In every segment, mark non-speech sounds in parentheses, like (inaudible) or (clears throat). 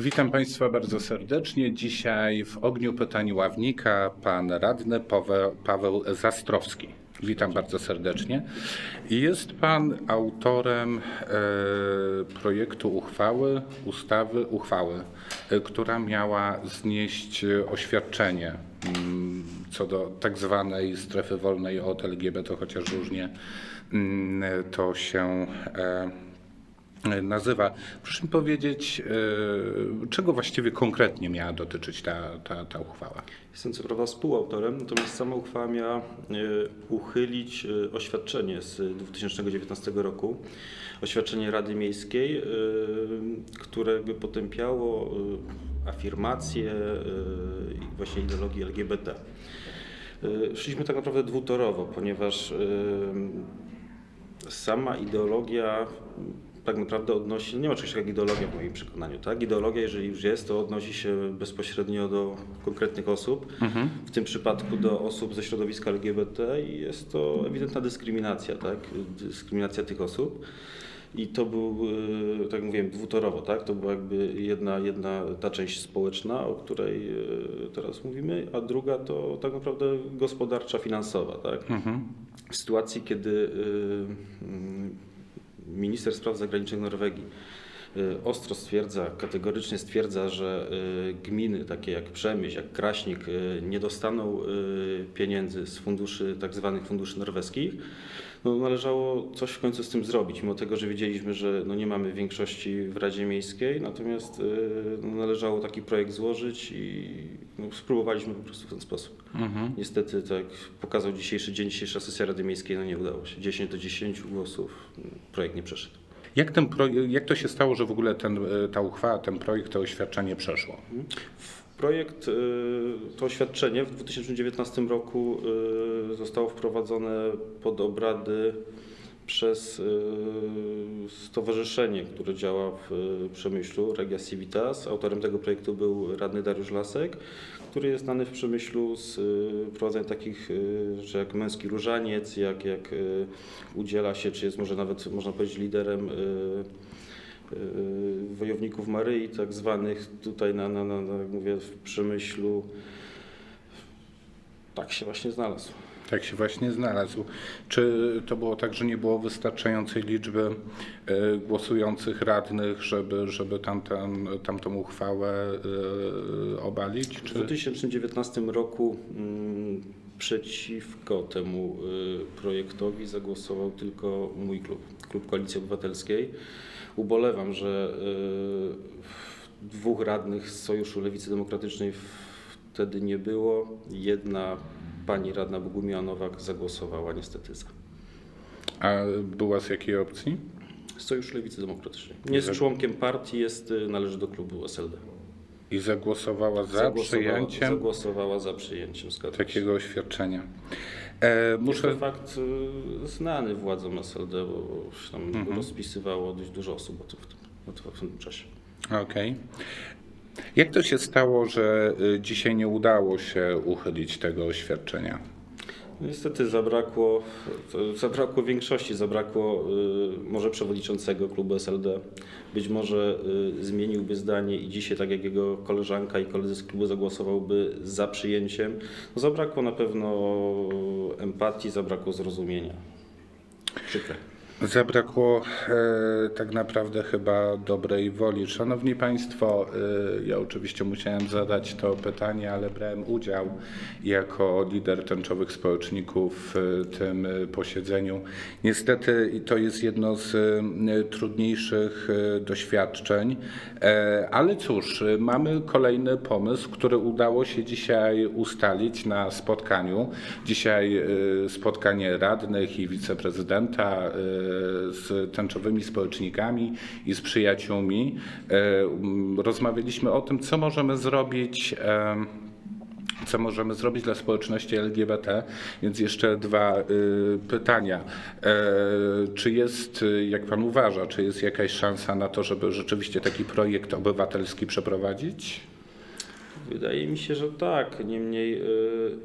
Witam Państwa bardzo serdecznie. Dzisiaj w ogniu pytań ławnika pan radny Paweł, Zastrowski. Witam bardzo serdecznie. Jest pan autorem e, projektu uchwały, ustawy, uchwały, e, która miała znieść oświadczenie mm, co do tak zwanej strefy wolnej od LGBT, chociaż różnie mm, to się e, nazywa. Proszę mi powiedzieć, e, czego właściwie konkretnie miała dotyczyć ta, ta, ta uchwała? Jestem co prawda współautorem, natomiast sama uchwała miała e, uchylić e, oświadczenie z 2019 roku, oświadczenie Rady Miejskiej, e, które by potępiało e, afirmację e, właśnie ideologii LGBT. E, Szliśmy tak naprawdę dwutorowo, ponieważ e, sama ideologia tak naprawdę odnosi, nie ma czegoś takiego jak ideologia w moim przekonaniu, tak? Ideologia, jeżeli już jest, to odnosi się bezpośrednio do konkretnych osób, w tym przypadku do osób ze środowiska LGBT i jest to ewidentna dyskryminacja, tak? Dyskryminacja tych osób. I to był, e, tak jak mówiłem, dwutorowo, tak? To była jakby jedna, jedna ta część społeczna, o której e, teraz mówimy, a druga to tak naprawdę gospodarcza, finansowa, tak? W sytuacji, kiedy y, minister spraw zagranicznych Norwegii y, ostro stwierdza, kategorycznie stwierdza, że y, gminy takie jak Przemyśl, jak Kraśnik y, nie dostaną pieniędzy z funduszy, tak zwanych funduszy norweskich, no należało coś w końcu z tym zrobić, mimo tego, że wiedzieliśmy, że no nie mamy większości w Radzie Miejskiej, natomiast y, no należało taki projekt złożyć i no, spróbowaliśmy po prostu w ten sposób. Niestety, tak pokazał dzisiejszy dzień, dzisiejsza sesja Rady Miejskiej, no nie udało się. 10 do 10 głosów, projekt nie przeszedł. Jak, ten jak to się stało, że w ogóle ten, e, ta uchwała, ten projekt, to oświadczenie przeszło? Projekt, y, to oświadczenie w 2019 roku y, zostało wprowadzone pod obrady przez y, stowarzyszenie, które działa w Przemyślu, Regia Civitas. Autorem tego projektu był radny Dariusz Lasek, który jest znany w Przemyślu z prowadzenia takich rzeczy jak Męski Różaniec, jak, jak udziela się, czy jest może nawet, można powiedzieć, liderem wojowników Maryi, tak zwanych tutaj na, na, na, na jak mówię, w Przemyślu. Tak się właśnie znalazł. Tak się właśnie znalazł. Czy to było tak, że nie było wystarczającej liczby e, głosujących radnych, żeby, żeby tamten, tamtą uchwałę e, obalić? W Czy... 2019 roku mm, przeciwko temu y, projektowi zagłosował tylko mój klub, klub Koalicji Obywatelskiej. Ubolewam, że y, dwóch radnych z Sojuszu Lewicy Demokratycznej wtedy nie było. Jedna pani radna Bogumiła Nowak zagłosowała niestety za. A była z jakiej opcji? Sojusz Lewicy Demokratycznej. Nie jest członkiem partii, jest, y, należy do klubu SLD. I zagłosowała za Zagłosowała- przyjęciem Zagłosowała za przyjęciem, zgadzam takiego oświadczenia. E, Muszę... muszę. To fakt y, znany władzom SLD, bo tam Mhm. rozpisywało dość dużo osób o tym w tym, w tym czasie. Okej. Jak to się stało, że y, dzisiaj nie udało się uchylić tego oświadczenia? Niestety zabrakło, zabrakło większości, zabrakło y, może przewodniczącego klubu SLD. Być może y, zmieniłby zdanie i dzisiaj, tak jak jego koleżanka i koledzy z klubu zagłosowałby za przyjęciem. No, zabrakło na pewno empatii, zabrakło zrozumienia. Przykre. Zabrakło e, tak naprawdę chyba dobrej woli. Szanowni Państwo, e, ja oczywiście musiałem zadać to pytanie, ale brałem udział jako lider tęczowych społeczników w tym e, posiedzeniu. Niestety to jest jedno z e, trudniejszych e, doświadczeń, e, ale cóż, e, mamy kolejny pomysł, który udało się dzisiaj ustalić na spotkaniu. Dzisiaj e, spotkanie radnych i wiceprezydenta e, z tęczowymi społecznikami i z przyjaciółmi. E, Rozmawialiśmy o tym, co możemy zrobić. em, co możemy zrobić dla społeczności LGBT. Więc jeszcze dwa y, pytania. E, czy jest, jak pan uważa, czy jest jakaś szansa na to, żeby rzeczywiście taki projekt obywatelski przeprowadzić? Wydaje mi się, że tak. Niemniej, y,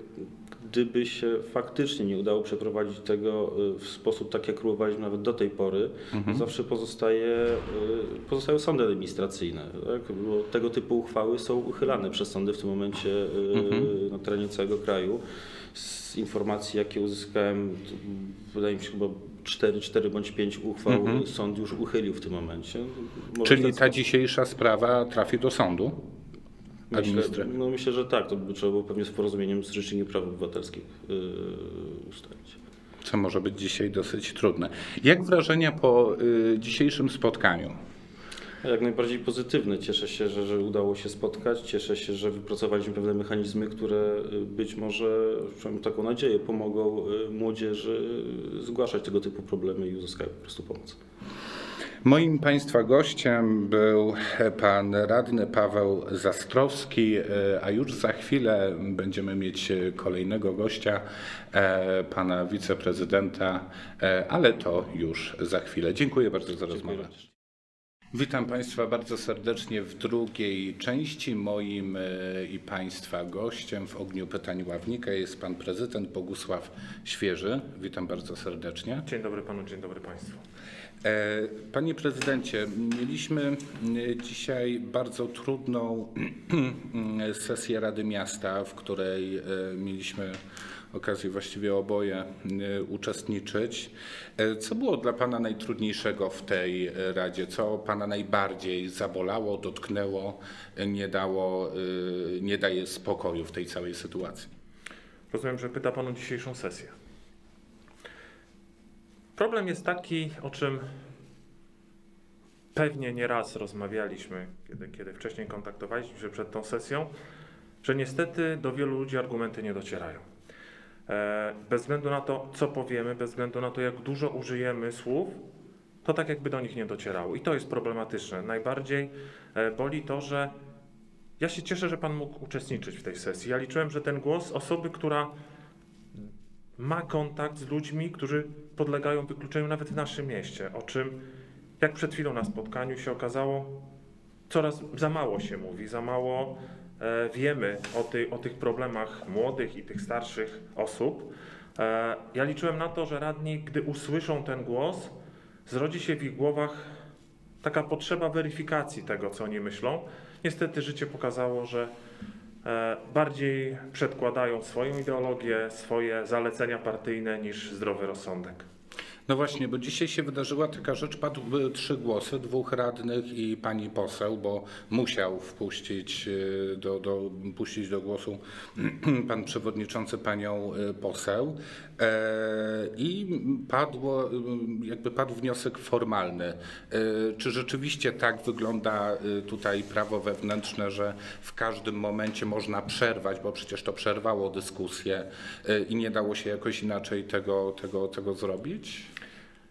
gdyby się faktycznie nie udało przeprowadzić tego y, w sposób tak, jak próbowaliśmy nawet do tej pory, zawsze pozostaje, y, pozostają sądy administracyjne. Tak? Bo tego typu uchwały są uchylane przez sądy w tym momencie y, na terenie całego kraju. Z informacji, jakie uzyskałem, wydaje mi się chyba 4, 4 bądź 5 uchwał sąd już uchylił w tym momencie. Może Czyli ta dzisiejsza sprawa trafi do sądu? Myślę, no myślę, że tak. To by trzeba było pewnie z porozumieniem z Rzecznikiem Praw Obywatelskich yy, ustalić. co może być dzisiaj dosyć trudne. Jak wrażenia po y, dzisiejszym spotkaniu? Jak najbardziej pozytywne. Cieszę się, że, że udało się spotkać. Cieszę się, że wypracowaliśmy pewne mechanizmy, które y, być może, przynajmniej taką nadzieję, pomogą y, młodzieży y, zgłaszać tego typu problemy i uzyskają po prostu pomoc. Moim Państwa gościem był pan radny Paweł Zastrowski, e, a już za chwilę będziemy mieć kolejnego gościa, e, pana wiceprezydenta, e, ale to już za chwilę. Dziękuję bardzo za rozmowę. Witam Państwa bardzo serdecznie w drugiej części. Moim i Państwa gościem w ogniu pytań ławnika jest pan prezydent Bogusław Świeży. Witam bardzo serdecznie. Dzień dobry panu, dzień dobry państwu. E, Panie prezydencie, mieliśmy e, dzisiaj bardzo trudną (clears throat) sesję Rady Miasta, w której e, mieliśmy okazję właściwie oboje e, uczestniczyć. E, Co było dla Pana najtrudniejszego w tej e, Radzie? Co Pana najbardziej zabolało, dotknęło, e, nie dało, e, nie daje spokoju w tej całej sytuacji? Rozumiem, że pyta pan o dzisiejszą sesję. Problem jest taki, o czym pewnie nieraz rozmawialiśmy, kiedy, kiedy wcześniej kontaktowaliśmy się przed tą sesją, że niestety do wielu ludzi argumenty nie docierają. E, Bez względu na to, co powiemy, bez względu na to, jak dużo użyjemy słów, to tak jakby do nich nie docierało. I to jest problematyczne. Najbardziej e, boli to, że Ja się cieszę, że Pan mógł uczestniczyć w tej sesji. Ja liczyłem, że ten głos osoby, która ma kontakt z ludźmi, którzy podlegają wykluczeniu nawet w naszym mieście, o czym, jak przed chwilą na spotkaniu się okazało, coraz za mało się mówi, za mało e, wiemy o, tej, o tych problemach młodych i tych starszych osób. E, ja liczyłem na to, że radni, gdy usłyszą ten głos, zrodzi się w ich głowach taka potrzeba weryfikacji tego, co oni myślą. Niestety życie pokazało, że bardziej przedkładają swoją ideologię, swoje zalecenia partyjne niż zdrowy rozsądek. No właśnie, bo dzisiaj się wydarzyła taka rzecz, padły trzy głosy, dwóch radnych i pani poseł, bo musiał wpuścić y, do, do, puścić do głosu (clears throat) pan przewodniczący panią y, poseł E, i padło, jakby padł wniosek formalny. E, Czy rzeczywiście tak wygląda tutaj prawo wewnętrzne, że w każdym momencie można przerwać, bo przecież to przerwało dyskusję i nie dało się jakoś inaczej tego, tego, tego zrobić?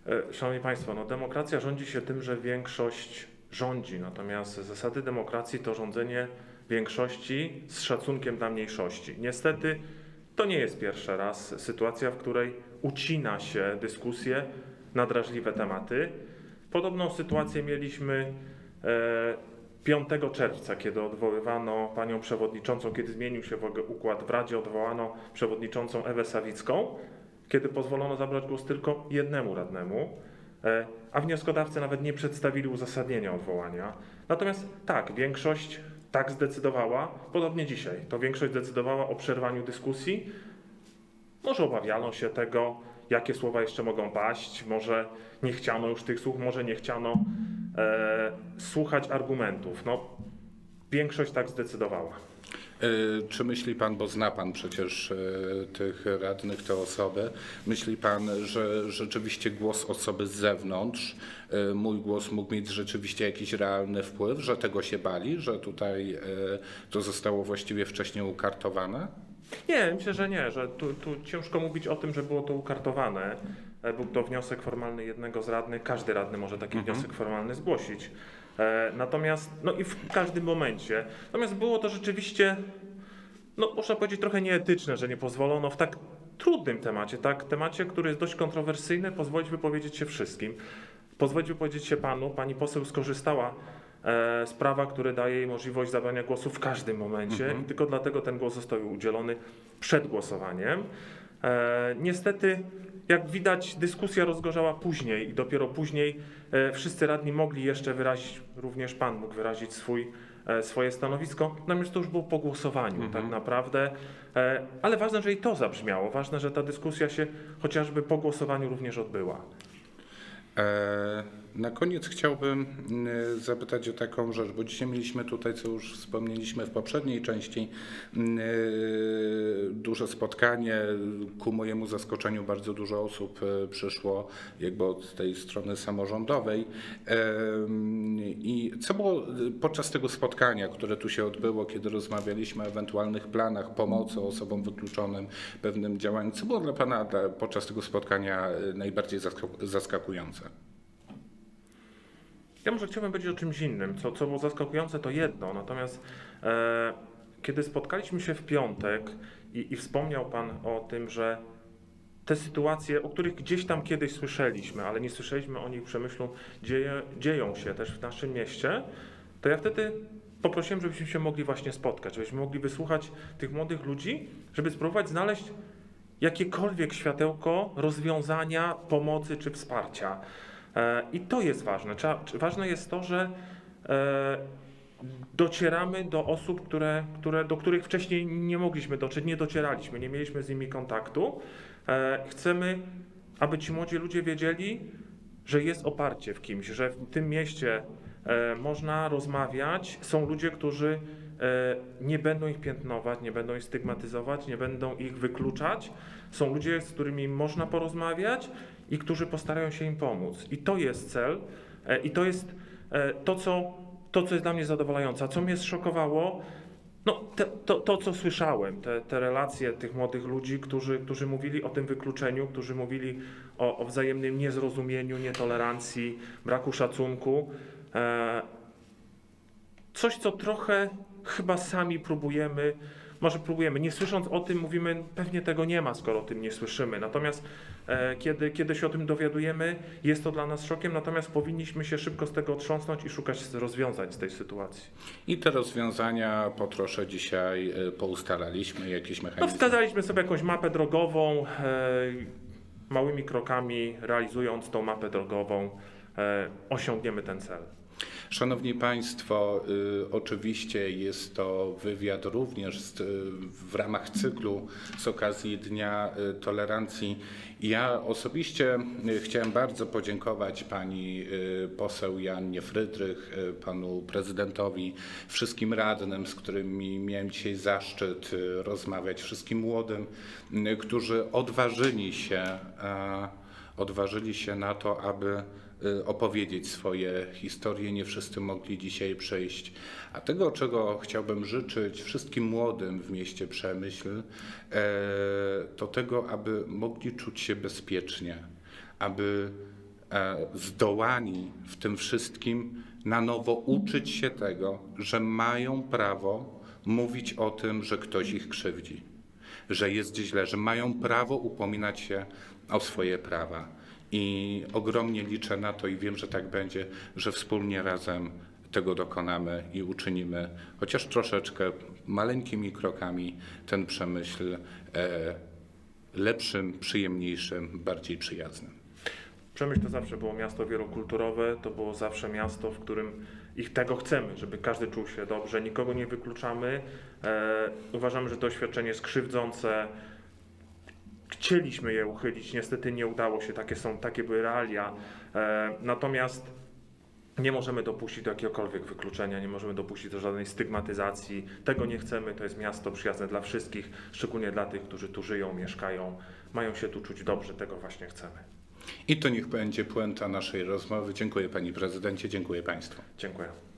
E, Szanowni Państwo, no demokracja rządzi się tym, że większość rządzi, natomiast zasady demokracji to rządzenie większości z szacunkiem dla mniejszości. Niestety to nie jest pierwszy raz sytuacja, w której ucina się dyskusję na drażliwe tematy. Podobną sytuację mieliśmy e, 5 czerwca, kiedy odwoływano panią przewodniczącą, kiedy zmienił się układ w Radzie, odwołano przewodniczącą Ewę Sawicką kiedy pozwolono zabrać głos tylko jednemu radnemu, e, a wnioskodawcy nawet nie przedstawili uzasadnienia odwołania. Natomiast tak, większość tak zdecydowała, podobnie dzisiaj, to większość zdecydowała o przerwaniu dyskusji. Może obawiano się tego, jakie słowa jeszcze mogą paść, może nie chciano już tych słów, może nie chciano e, słuchać argumentów. No, większość tak zdecydowała. Y, Czy myśli pan, bo zna pan przecież y, tych radnych, te osoby, myśli pan, że rzeczywiście głos osoby z zewnątrz, y, mój głos mógł mieć rzeczywiście jakiś realny wpływ, że tego się bali, że tutaj to zostało właściwie wcześniej ukartowane? Nie, myślę, że nie, że tu, tu ciężko mówić o tym, że było to ukartowane. E, Był to wniosek formalny jednego z radnych. Każdy radny może taki wniosek formalny zgłosić. E, Natomiast, no i w każdym momencie. Natomiast było to rzeczywiście, no można powiedzieć trochę nieetyczne, że nie pozwolono w tak trudnym temacie, tak, temacie, który jest dość kontrowersyjny, pozwolić wypowiedzieć się wszystkim. Pozwolić wypowiedzieć się panu. Pani poseł skorzystała e, sprawa, która daje jej możliwość zabrania głosu w każdym momencie i tylko dlatego ten głos został udzielony przed głosowaniem. E, niestety, jak widać, dyskusja rozgorzała później i dopiero później e, wszyscy radni mogli jeszcze wyrazić, również pan mógł wyrazić swój, e, swoje stanowisko, natomiast to już było po głosowaniu tak naprawdę. E, ale ważne, że i to zabrzmiało, ważne, że ta dyskusja się chociażby po głosowaniu również odbyła. E, Na koniec chciałbym y, zapytać o taką rzecz, bo dzisiaj mieliśmy tutaj, co już wspomnieliśmy w poprzedniej części, y, duże spotkanie. Ku mojemu zaskoczeniu bardzo dużo osób y, przyszło jakby od tej strony samorządowej. I co było podczas tego spotkania, które tu się odbyło, kiedy rozmawialiśmy o ewentualnych planach pomocy osobom wykluczonym, pewnym działaniu, co było dla Pana podczas tego spotkania najbardziej zaskak- zaskakujące? Ja może chciałbym powiedzieć o czymś innym. Co, co było zaskakujące, to jedno. Natomiast e, kiedy spotkaliśmy się w piątek i, i wspomniał Pan o tym, że te sytuacje, o których gdzieś tam kiedyś słyszeliśmy, ale nie słyszeliśmy o nich w Przemyślu, dzieje, dzieją się też w naszym mieście, to ja wtedy poprosiłem, żebyśmy się mogli właśnie spotkać, żebyśmy mogli wysłuchać tych młodych ludzi, żeby spróbować znaleźć jakiekolwiek światełko rozwiązania, pomocy czy wsparcia. E, I to jest ważne. Trzeba, ważne jest to, że e, docieramy do osób, które, które, do których wcześniej nie mogliśmy dotrzeć, nie docieraliśmy, nie mieliśmy z nimi kontaktu. E, Chcemy, aby ci młodzi ludzie wiedzieli, że jest oparcie w kimś, że w tym mieście można rozmawiać. Są ludzie, którzy nie będą ich piętnować, nie będą ich stygmatyzować, nie będą ich wykluczać. Są ludzie, z którymi można porozmawiać i którzy postarają się im pomóc. I to jest cel, e, i to jest e, to, co, to, co jest dla mnie zadowalające. A co mnie zszokowało, no, te, to, to, co słyszałem, te, te relacje tych młodych ludzi, którzy, którzy mówili o tym wykluczeniu, którzy mówili o, o wzajemnym niezrozumieniu, nietolerancji, braku szacunku. E, coś, co trochę chyba sami próbujemy, może próbujemy, nie słysząc o tym, mówimy, pewnie tego nie ma, skoro o tym nie słyszymy. Natomiast e, kiedy, kiedy się o tym dowiadujemy, jest to dla nas szokiem, natomiast powinniśmy się szybko z tego otrząsnąć i szukać rozwiązań z tej sytuacji. I te rozwiązania po trosze dzisiaj y, poustalaliśmy, jakieś No, mechanizmy. wskazaliśmy sobie jakąś mapę drogową, e, małymi krokami realizując tą mapę drogową, e, osiągniemy ten cel. Szanowni Państwo, y, oczywiście jest to wywiad również z, w ramach cyklu z okazji Dnia y, Tolerancji. Ja osobiście y, chciałem bardzo podziękować pani poseł Jannie Frydrych, panu prezydentowi, wszystkim radnym, z którymi miałem dzisiaj zaszczyt rozmawiać, wszystkim młodym, którzy odważyli się, odważyli się na to, aby opowiedzieć swoje historie. Nie wszyscy mogli dzisiaj przyjść. A tego, czego chciałbym życzyć wszystkim młodym w mieście Przemyśl, e, to tego, aby mogli czuć się bezpiecznie, aby e, zdołali w tym wszystkim na nowo uczyć się tego, że mają prawo mówić o tym, że ktoś ich krzywdzi, że jest źle, że mają prawo upominać się o swoje prawa. I ogromnie liczę na to i wiem, że tak będzie, że wspólnie razem tego dokonamy i uczynimy, chociaż troszeczkę maleńkimi krokami, ten przemyśl e, lepszym, przyjemniejszym, bardziej przyjaznym. Przemyśl to zawsze było miasto wielokulturowe, to było zawsze miasto, w którym ich tego chcemy, żeby każdy czuł się dobrze, nikogo nie wykluczamy. E, uważamy, że doświadczenie jest krzywdzące. Chcieliśmy je uchylić, niestety nie udało się, takie są, takie były realia. E, natomiast nie możemy dopuścić do jakiegokolwiek wykluczenia, nie możemy dopuścić do żadnej stygmatyzacji. Tego nie chcemy, to jest miasto przyjazne dla wszystkich, szczególnie dla tych, którzy tu żyją, mieszkają, mają się tu czuć dobrze, tego właśnie chcemy. I to niech będzie puenta naszej rozmowy. Dziękuję Panie Prezydencie, dziękuję Państwu. Dziękuję.